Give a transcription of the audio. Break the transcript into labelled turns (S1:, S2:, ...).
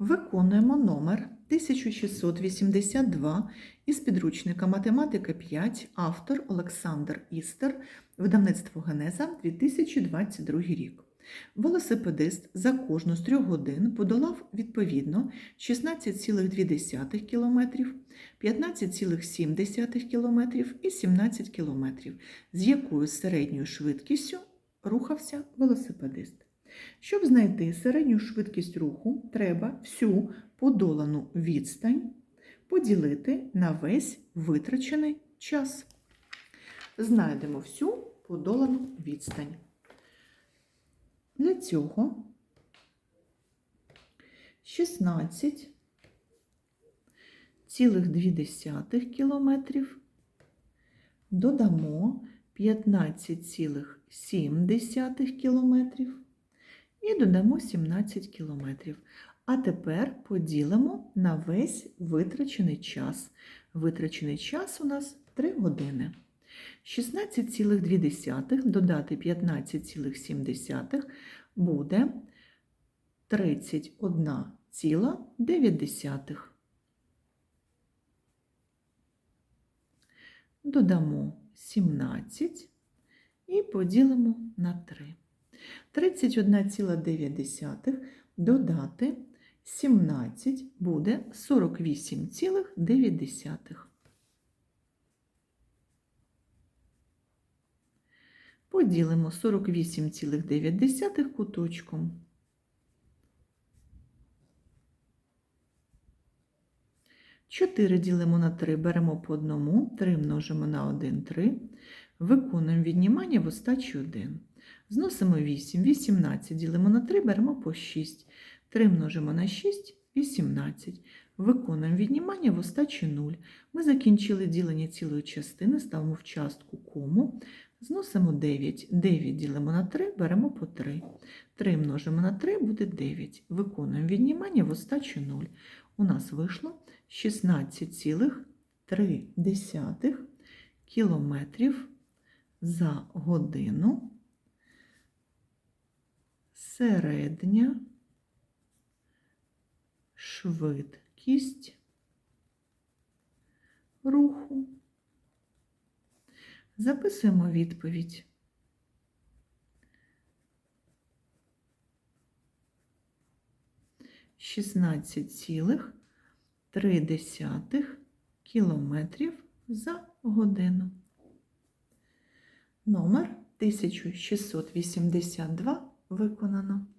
S1: Виконуємо номер 1682 із підручника Математика 5, автор Олександр Істер, видавництво Генеза 2022 рік. Велосипедист за кожну з трьох годин подолав відповідно 16,2 км, 15,7 км і 17 км, з якою середньою швидкістю рухався велосипедист. Щоб знайти середню швидкість руху, треба всю подолану відстань поділити на весь витрачений час. Знайдемо всю подолану відстань. Для цього 16,2 кілометрів додамо 15,7 кілометрів і додамо 17 кілометрів. А тепер поділимо на весь витрачений час. Витрачений час у нас 3 години. 16,2 додати 15,7 буде 31,9. Додамо 17 і поділимо на 3. 31,9 додати 17 буде 48,9. Поділимо 48,9 куточком. Чотири ділимо на 3, беремо по одному, 3 множимо на 1, 3. Виконуємо віднімання в остачі 1. Зносимо 8, 18 ділимо на 3, беремо по 6. 3 множимо на 6, 18. Виконуємо віднімання в остачі 0. Ми закінчили ділення цілої частини, ставимо в частку кому. Зносимо 9. 9 ділимо на 3, беремо по 3. 3 множимо на 3, буде 9. Виконуємо віднімання в остачі 0. У нас вийшло 16,3 кілометрів за годину. Середня швидкість руху. Записуємо відповідь. Шістнадцять цілих три десятих кілометрів за годину. Номер 1682 виконано.